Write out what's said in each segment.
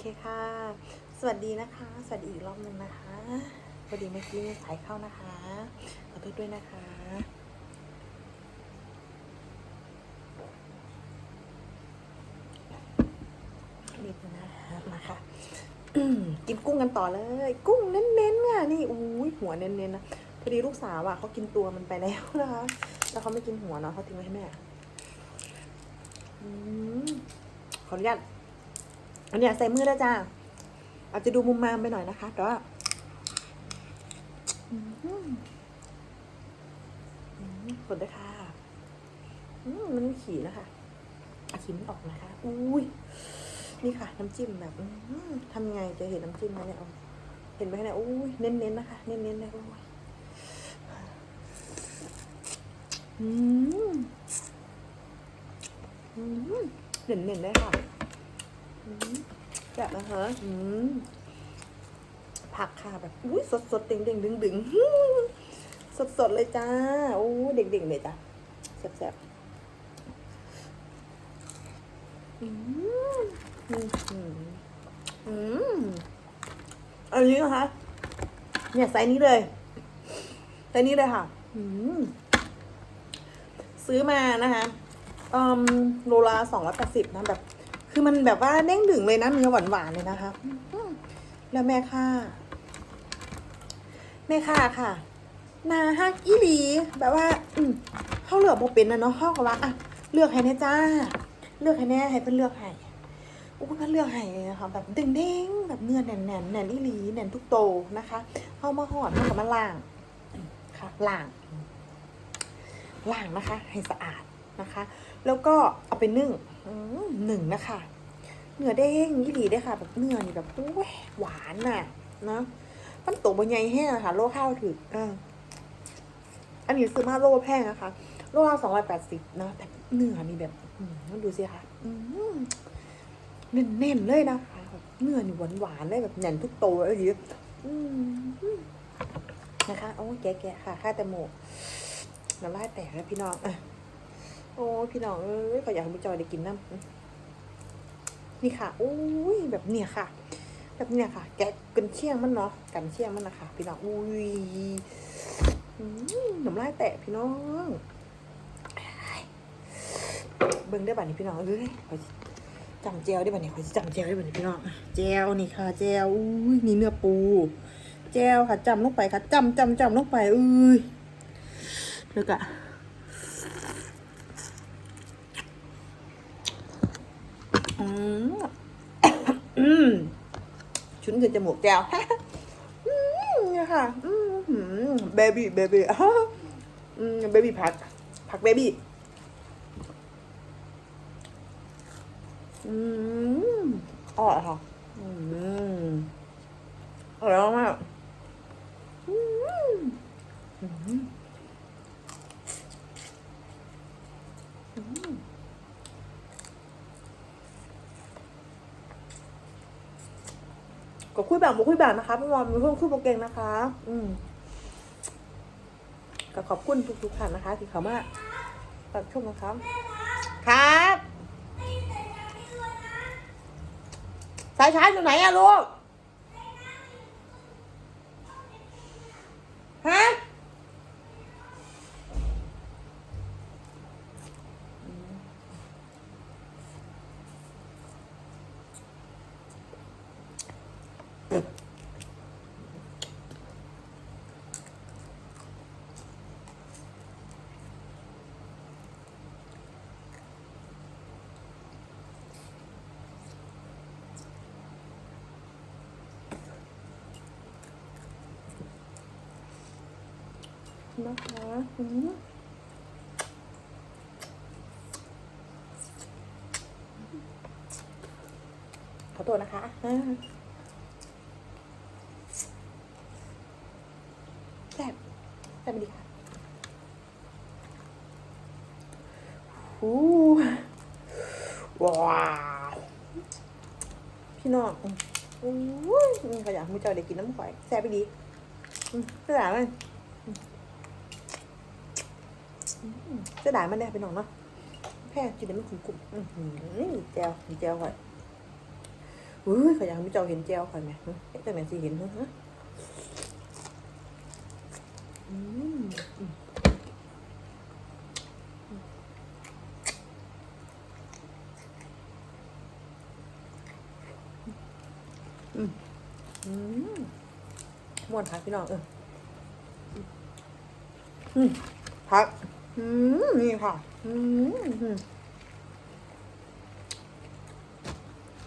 เคค่ะ สวัสดีนะคะ สวัสดีอีกรอบหนึ่งนะคะพอดีเมื่อกี้มีสายเข้านะคะขอโทษด้วยนะคะนิดนึงนะคะมาค่ะกินกุ้งกันต่อเลย กุ้งเน้นๆอะนี่อุ้ยหัวเน้นๆนะพอดีลูกสาวอะเขากินตัวมันไปแล้วนะคะแล้วเขาไม่กินหัวเนาะเขาทิ้งไว้ให้แม่อืมขออนุญาต อันเนี้ยใส่มือได้จ้าอาจจะดูมุมมามไปหน่อยนะคะแต่ว่าอืมอืมกดด้วยค่ะมันมีขีนะคะอาขีมันออกนะคะ อุ้ย นี่ค่ะ น้ำจิ้มแบบทำไงจะเห็นน้ำจิ้มไหมเนี่ยเอาเห็นไหมเนี่ยอุ้ย เน้นๆนะคะ เน้นๆเลยโอ้ยอืมอืมเน้นๆเลยค่ะ แบบนะคะอืมผักค่ะแบบอุ้ยสดๆเด้งๆดึงๆสดๆเลยจ้าโอ้ยเด็กเลยจ้ะแซ่บๆอืมอืมอืมอืมอันนี้นะคะเนี่ยไซส์นี้เลยไซส์นี้เลยค่ะอืมซื้อมานะคะอืมโลละสองร้อยแปดสิบนะแบบ คือมันแบบว่าเด้งดึงเลยนะเนื้อหวานหวานๆเลยนะคะแล้วแม่ค่าแม่ค่าค่ะนาฮักอีหลี แบบว่า อืมเขาเลือโบเป็นนะเนาะเขาก็ว่าอะเลือกให้แน่จ้า เลือกให้แน่ให้เพื่อนเลือกให้อุ้ยมันเลือกให้เลยนะแบบเด้งๆแบบเนื้อแน่นๆแน่นอีหลีแน่นทุกโตนะคะเข้ามาหอดเข้ากับมาล่างค่ะล่างล่างนะคะ ให้สะอาด นะคะ แล้วก็เอาไปนึ่งหนึ่งนะคะเนื้อเด้งอีหลีได้ค่ะ แบบเนื้อนี่แบบอุ้ยหวานน่ะนะมันโตบนใหญ่แห้งอะค่ะโลข้าวถึกอ่าอันนี้ซื้อมาโลแพงนะคะโลละสองร้อยแปดสิบนะแต่เนื้อนี่แบบดูสิค่ะอืมแน่นๆเลยนะคะแบบเนื้อนี่หวานๆเลยแบบแน่นทุกโตวเลยทีเดียวอืนะคะโอ้ยแกะๆค่ะค่าแต่หมูน้ำลายแตกแล้วพี่น้องอะ โอ้พี่น้องเอ้ยขออยากให้พี่จอยได้กินน้ำนี่ค่ะโอ้ยแบบเนี่ยค่ะ แบบเนี่ยค่ะ แกะกันเชี่ยงมันเนาะกันเชี่ยงมันนะคะพี่น้องอุ้ยอืมน้ำลายแตกพี่น้องเบิ่งได้ป่ะนี่พี่น้องเอ้ยขอจำเจลได้ป่ะเนี่ขอจำเจลได้ป่ะเนี่พี่น้องเจลนี่ค่ะเจลอุ้ยนี่เนื้อปูเจลค่ะจำลงไปค่ะจำจำจำลงไปอุ้ยแล้วก็อืม อืม ชุนขึ้นจมูกแจวนี่ค่ะเบบี้เบบี้อืมเบบี้ผัก ผักเบบี้อืมอร่อยค่ะอืมอร่อยมากอืมอืมอืม ก็คุยแบบบุคุยแบบนะคะพี่วอมมีเพื่อนคุยโปรเก่งนะคะ อืมก็ขอบคุณทุกๆท่านนะคะ ที่เขามาตัดชมนะครับ ครับ สายชาร์จอยู่ไหนอะลูก นะคะขอโทษนะคะแซ่บแซ่บดีค่ะหูว้าวพี่น้องอุ้ยขยันมือเจ้าเด็กกินน้ำข่อยแซ่บไปดีอืมขยัน เลยเจะด่ายมันได้ไปหน่องเนาะแพ้กินได้ไม่คุ้มกลุ่มอื้อหือแจวแจวก่อนอุ้ยขอยอยากให้พี่เจ้าเห็นแจวข่อยไหมหึเอ๊ะจังไหนสิเห็นฮะฮะอืมอืมม้วนพักพี่น้องเอออืมพัก นี่ค่ะอืมอืม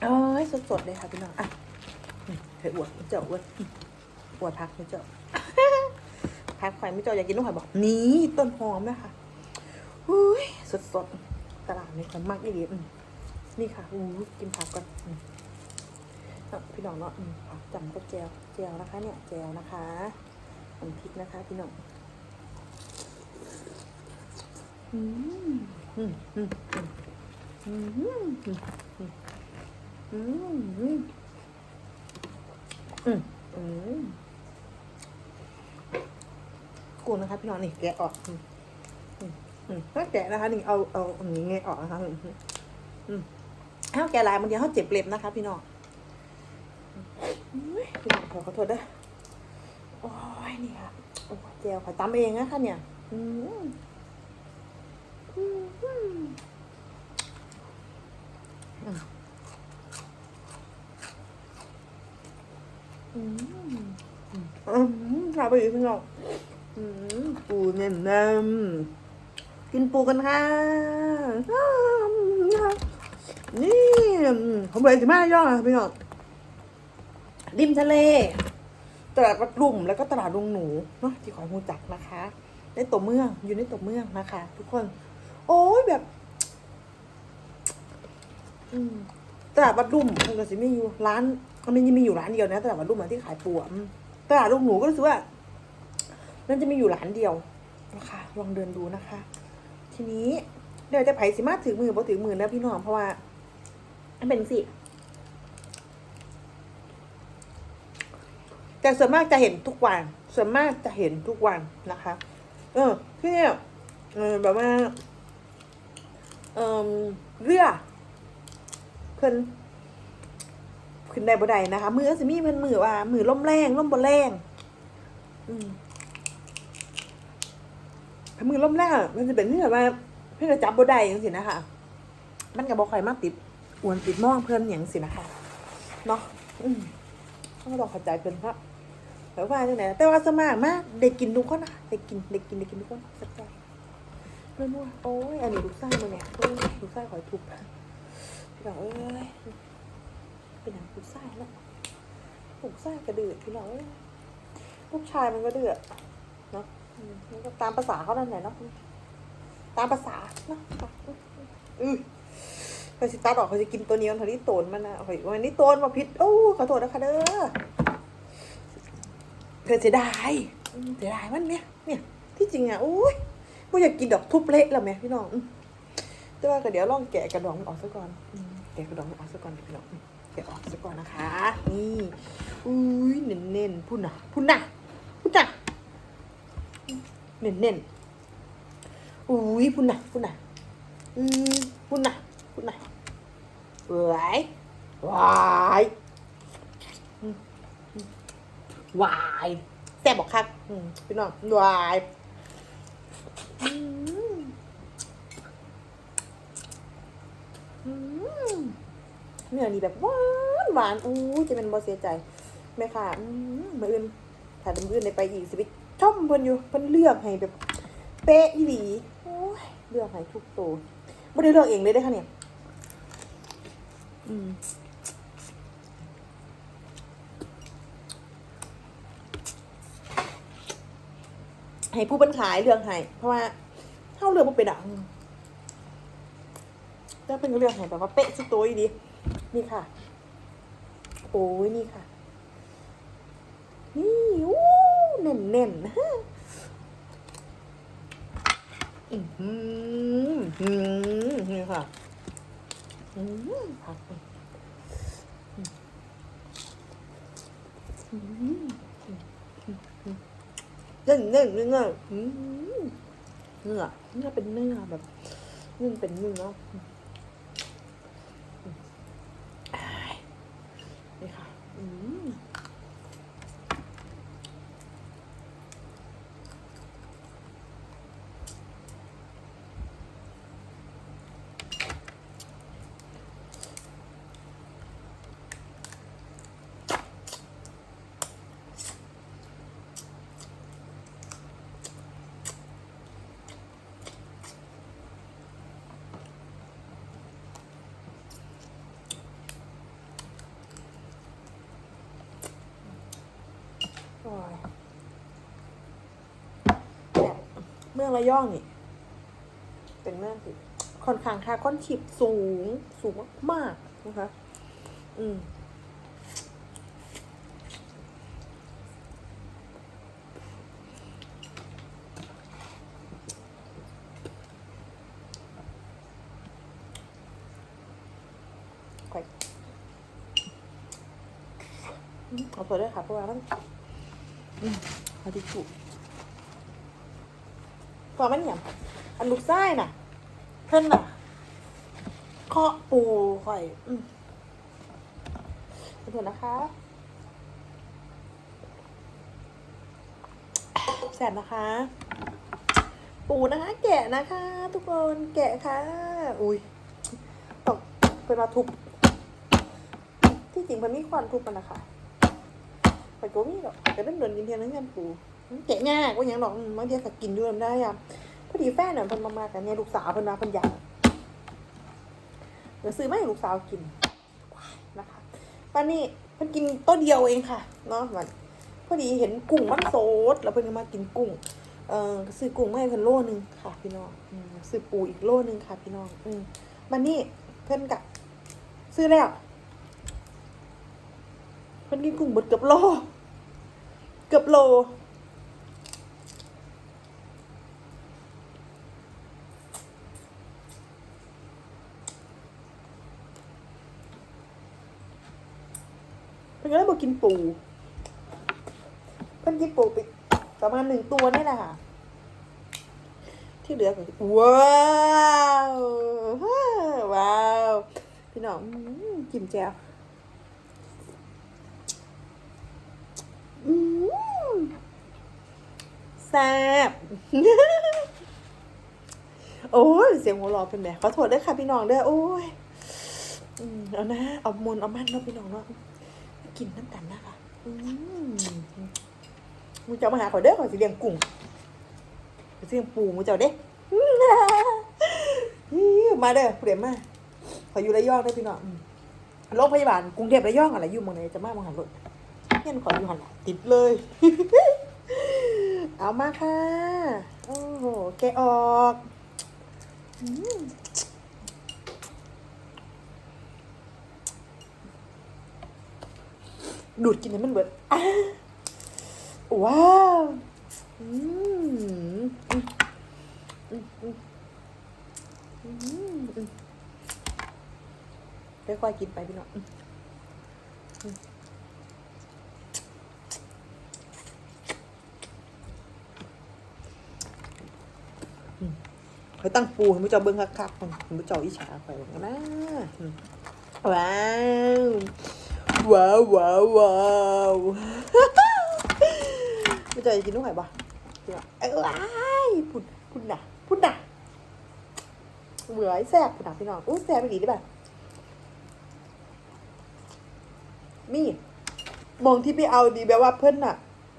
เอ้ยสดๆเลยค่ะพี่น้องอะอืมเคยอวดไม่เจ้าอวดอวดพักไม่เจ้าพักไฟไม่เจ้าอยากกินลูกหอยบอกนี่ต้นหอมนะคะอุ้ยสดๆตลาดในความมากอีเดียนี่ค่ะอู้กินผักก่อนพี่น้องเนาะอืมผักจำก็แจวแจวนะคะ เนี่ยแจวนะคะน้ำพริกนะคะ พี่น้อง กูนะคะพี่น้องนี่แกะออกอืมอืมถ้าแกะนะคะนี่เอาเอาอันนี้ไงออกนะคะอืมอืมถ้าแกะลายบางทีเขาเจ็บเล็บนะคะพี่น้องอุ๊ยพี่น้องขอขอโทษด้วยโอ้ยนี่ค่ะโอ้เจลขอตำเองนะคะเนี่ย อืม อืมอืมอืมอืมอืมอืมข้าวไปอีกพี่น้องอืมปูเน่นนำกินปูกันค่ะ นี่ผมเลยสิมาย่องนะพี่น้องริมทะเล ตลาดวัดรุ่มแล้วก็ตลาดดงหนูเนาะที่ขอยมูจักนะคะ ในตัวเมืองอยู่ในตัวเมืองนะคะ ทุกคน โอ้ยแบบตลาดวัดรุ่มมันก็สิไม่อยู่ร้านมันยังมีอยู่ร้านเดียวนะตลาดวัดรุ่มอะที่ขายปูตลาดลูกหนูก็รู้สึกว่า มันจะมีอยู่ร้านเดียวนะคะลองเดินดูนะคะ ทีนี้เดี๋ยวจะไผ่สิมาถือมือบ่ถือมือนะพี่น้องเพราะว่ามันเป็นสิแต่ส่วนมากจะเห็นทุกวัน ส่วนมากจะเห็นทุกวันนะคะ เออที่เนี่ยเออแบบว่าเอ่อเรือเพิ่นขึ้นได้บ่ได้นะคะ มือก็สิมีเพิ่นมือว่า มือล่มแรงล่มบ่แรง อืม มือล่มแรงอะมันจะเป็นที่แบบว่าเพิ่นจะจับบ่ได้จังซี่นะคะมันก็บ่ค่อยมากติดอวนติดหมองเพิ่นหยังสินะคะเนาะอืมต้องต้องเข้าใจเพิ่อนครับแต่ว่าจังไดแต่ว่าสมากมากได้กินทุกคนนะได้กินได้กินได้กินทุกคนสักใจนัวๆโอ้ยอันนี้ลูกไส้มาเนี่ยลูกไส้ขอยทุบพี่น้องเอ้ยเป็นหนังลูกไส้แล้วลูกไส้กระเดือดพี่น้องเอ้ยลูกชายมันก็เดือดเนาะอืมมัน ก็ตามภาษาเขานั่นแหละเนาะตามภาษาเนาะอือเขาสิตัดอกเขาจะกินตัวนี้มันเท่านี้โตนมันนะโอ้ยวันนี้โตนมาพิษโอ้ขอโทษนะคะเด้อเธอเสียดายเสียดายมันเนี่ยเนี่ย ที่จริงอะโอ้ยไม่อยากกินดอกทุบเละแล้วแม่พี่น้องแต่ว่าก็เดี๋ยวลองแกะกระดองมันออกซะก่อนแกะกระดองมันออกซะก่อนพี่น้องแกะออกซะก่อนนะคะ นี่อุ้ยเน้นเน้นๆพุ่นน่ะพุ่นน่ะพุ่นน่ะ เน้นเน้นๆอุ้ยพุ่นน่ะพุ่นน่ะอืมพุ่นน่ะพุ่นน่ะหวายวายอืมอืมวายแซ่บบอกคักอืมพี่น้องวายอืมอืมเนื้อนี่แบบหวานหวานอู้ยจะเป็นบอเสียใจแม่ค่ะอืมมาอื่นถ้าเป็นอื่นในไปอีกสิไป ชมเพิ่นอยู่เพิ่นเลือกให้แบบ เป๊ะอีหลีโอ้ยเลือกให้ทุกตัวไม่ได้เลือกเองเลยได้ค่ะเนี่ยอืมให้ผู้เป็นขายเรื่องให้เพราะว่าเท่าเรื่องมันเป็นอะแล้วเป็นเรื่องให้แบบว่าเป๊ะสุดตัวดีนี่ค่ะ โอ้ยนี่ค่ะ นี่อู้ เน่นเน่นอือหือหือนี่ค่ะอืมผักอืมเน่นเน่นเนื้ออืมเนื้อเนื้อเป็นเนื้อแบบนื้อเป็นเนื้ออืมอ้าย เมือง ระยองนี่ เป็นเมืองที่ค่อนข้างค่าก้อนขีบสูงสูงมากๆนะคะ อืมค่อยอืมเอาตัวด้วยค่ะเพราะว่ามันอืมเอาทิชชู่ พอมันเนี่ยอันลูกไส้น่ะ เพิ่นน่ะเคาะปูค่อย อืมขอโทษนะคะแสบนะคะ ปูนะคะ แกะนะคะ ทุกคนแกะค่ะ อุ้ยตกเป็นมาทุบที่จริงมันมีควันทุบมันนะคะไปก็มีหรอกแต่เป็นเดินกินเทียนนั่งกันปู แกะง่ายว่าอย่างหรอกบางทีก็กินด้วยมันได้อะพอดีแฟนเนี่ยเพิ่นมามากันเนี่ยลูกสาวเพิ่นมาเพิ่นอยากเดี๋ยวซื้อมาให้ลูกสาวกินนะคะป้านี่เพิ่นกินต้นเดียวเองค่ะเนาะมันพอดีเห็นกุ้งมันโสดแล้วเพิ่นก็มากินกุ้งเออซื้อกุ้งมาให้เพิ่นโลนึงค่ะ พี่น้องซื้อปูอีกโลนึงค่ะ พี่น้อง อืมมันนี่เพิ่นกะซื้อแล้วเพิ่นกินกุ้งเบิดเกือบโล เกือบโล เพิ่นก็เลยบอกกินปูเพิ่นกินปูไปประมาณหนึ่งตัวนี่แหละค่ะ ที่เหลือก็ว้าวว้าวพี่น้องจิ้มแจ่วแซ่บโอ้ยเสียงหัวเราะเป็นแบบขอโทษด้วยค่ะพี่น้องเด้อโอ้ยเอานะเอามนเอามันเนาะพี่น้องเนาะ กินน้ำกันนะคะอืมมึงจะเอามาหาขอยเด้อขอยสิเลี้ยงกุ้งขอสิเลี้ยงปูมึงจะเอาเด้มาเด้อเปลี่ยนมาขอยอยู่ระยองได้พี่น้องโรงพยาบาลกรุงเทพระยองอะไรอยู่เมืองไหนจะมาเมืองหันรถเงี้ยขออยู่หันหลังติดเลย เอามาค่ะ โอ้โหแกออกอืม ดูดกินให้มันเบิดอะว้าวอืมค่อยๆกินไปพี่น้องอืมเขาตั้งปูให้มุเจ้าเบิ้งคักๆให้มุเจ้าอิจฉาไปบอกนะว้าว ว้าวว้าวว้าวมุเจ้าอยากกินลูกไหนบ่เอ้ยพุ่นพุ่นน่ะพุ่นน่ะเบื่อไอ้แซ่บพุ่นน่ะพี่น้องอู้แซ่บไปดีได้ป่ะมีมองที่ไปเอาดีแบบว่าเพิ่นน่ะ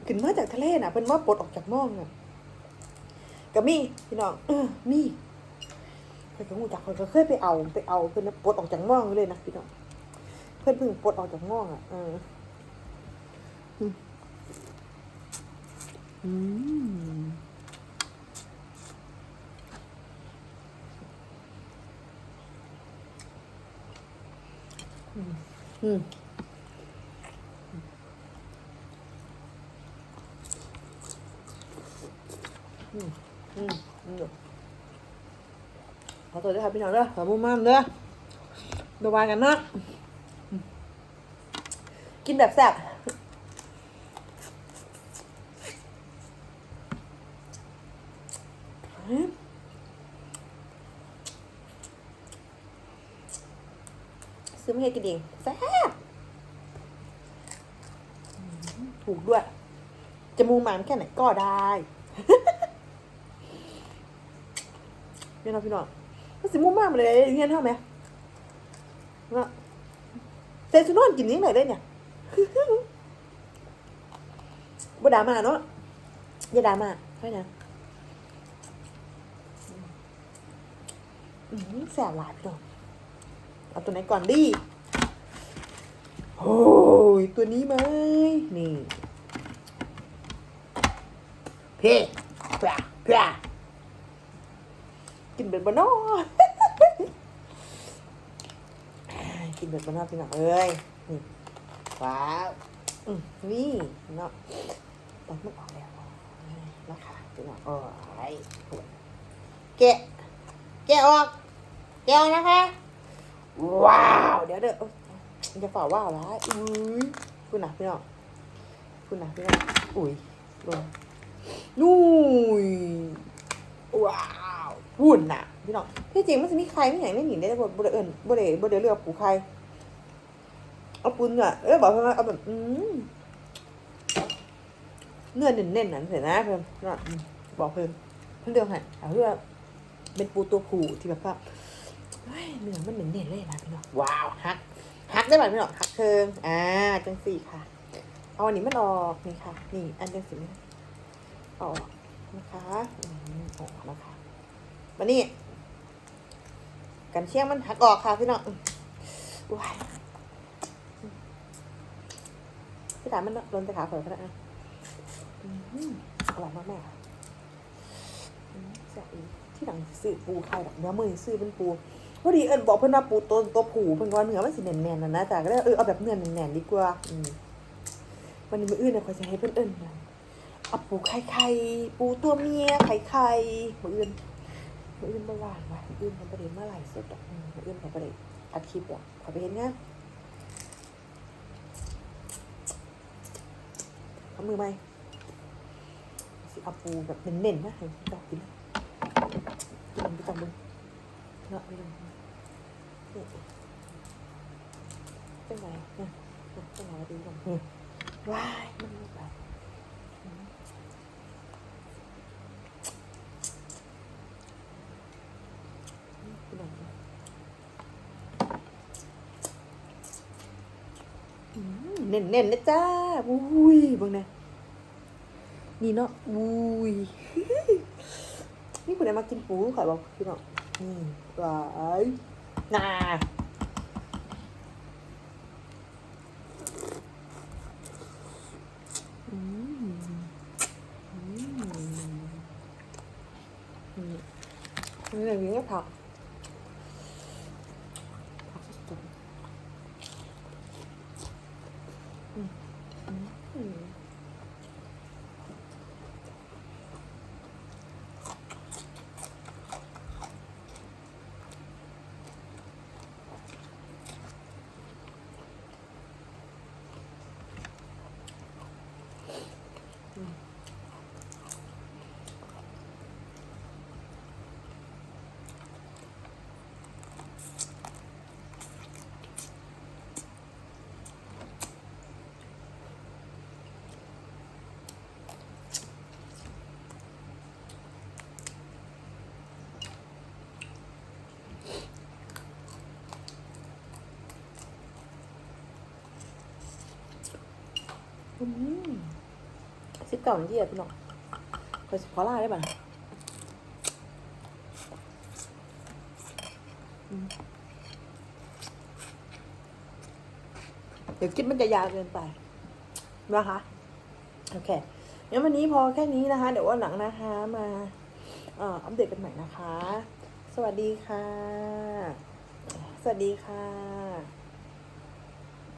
ขึ้นมาจากทะเลน่ะเพิ่นว่าปลดออกจากม่องน่ะก็มีพี่น้องเออมีเพื่อนก็หูจักเพื่นก็เคยไปเอาไปเอาเพื่นน่ะปลดออกจากง่องเลยนะพี่น้อง พื่อนเพิ่งปลดออกจากง่องอะเอออืมอืมอืมอืมอืมอืมอืมขอตัวด้วยครับพี่น้องเด้อขอมุ่งมั่นเด้อดี๋ยววายกันนะ กินแบบแซ่บซื้อมาให้กินเองแซ่บถูกด้วย จะมูหมานแค่ไหนก็ได้พี่น้องพี่น้องก็สิมุ่งมากมาเลยเฮียนเท่าไหมว่าเซซูนอนกินนี้ไหนได้เนี่ย บ่ดรามาเนาะอย่าดรามาใช่นะแสบหลายพี่น้องเอาตัวไหนก่อนดีโอ้ยตัวนี้ไหมนี่เพ่พระพระกินเบ็ดบานอกินเบ็ดบานอพี่น้องเอ้ยนี่ ว้าวนี่เนาะแต่มันออกแล้วนะคะพี่น้องโอ้ยแกะแกะออกแกะออกนะคะ ว้าว เดี๋ยวเดี๋ยวจะฝ่าว่าวร้ายอุ้ยคุณน่ะพี่น้องคุณน่ะพี่น้องอุ้ยลงนู่ยว้าวหุ่นน่ะพี่น้องที่จริงมันจะมีใครไม่อย่างนี้หนิได้แต่บ่ได้เอิญบ่ได้บ่ได้เลือกปูใคร เอาปูเนื้อเอ้ยบอกเพื่อนเอาแบบอืมเนื้อเน้นๆนั่นเห็นนะเพื่อนเนาะอืมบอกเพื่อนเพื่อนเลือกให้เอาเพื่อเป็นปูตัวผู้ที่แบบว่าเฮ้ยเนื้อมันเหม็นๆเลยนะพี่น้องว้าวฮักฮักได้ไหมพี่น้องฮักเชิงอ่าจังสี่ค่ะเอาอันนี้มันออกนี่ค่ะ นี่ อันจังสี่เอาออกนะคะอืมออกนะคะมานี่กันเชียงมันหักออกค่ะพี่น้องอืมว้าย พี่ถามมันโดนตะขาเปิดก็ได้อะอร่อยมากแม่ค่ะแซ่บอีที่หลังซื้อปูไข่ดอกเนื้อมือซื้อเป็นปูพอดีเอิญบอกเพิ่นว่าปูตัวตัวผูเพิ่นว่าเนื้อมันสิแน่นๆนะนะจ้ะก็เลยเออเอาแบบเนื้อแน่นๆดีกว่าวันนี้มืออื่นน่ะขอยจะให้เพิ่นเอิ้นนะเอาปูไข่ไข่ปูตัวเมียไข่ไข่มืออื่นมืออื่นบ่ว่างว่ะมื้ออื่นมันบ่ได้มาไลฟ์สดดอกอืมมื้ออื่นเขาบ่ได้อัดคลิปดอกขอไปเฮ็ดงา เอามือไปสิเอาปูแบบเน้นๆนะเห็นดอกกินกินไปจังมึงเนาะไปเลยเป็นไงเนี่ยเป็นไงดูกันว้ายมันไม่แบบ เน่นเน่นนะจ้าอุ้ยบังเนี่ยนี่เนาะอุ้ยนี่คุณไอ้มากินปูขอยบอกพี่เนาะนี่หวายน่า อืมอืมอืมนี่อะไรนี้ก็ผักผักสดๆอืม อื สิบเก้านาทีอะพี่น้องเคยสิขอลาได้ป่ะเดี๋ยวคลิปมันจะยาวเกินไปนะคะโอเคงั้นวันนี้พอแค่นี้นะคะ เดี๋ยววันหลังนะคะมาอัปเดตกันใหม่นะคะ สวัสดีค่ะ สวัสดีค่ะ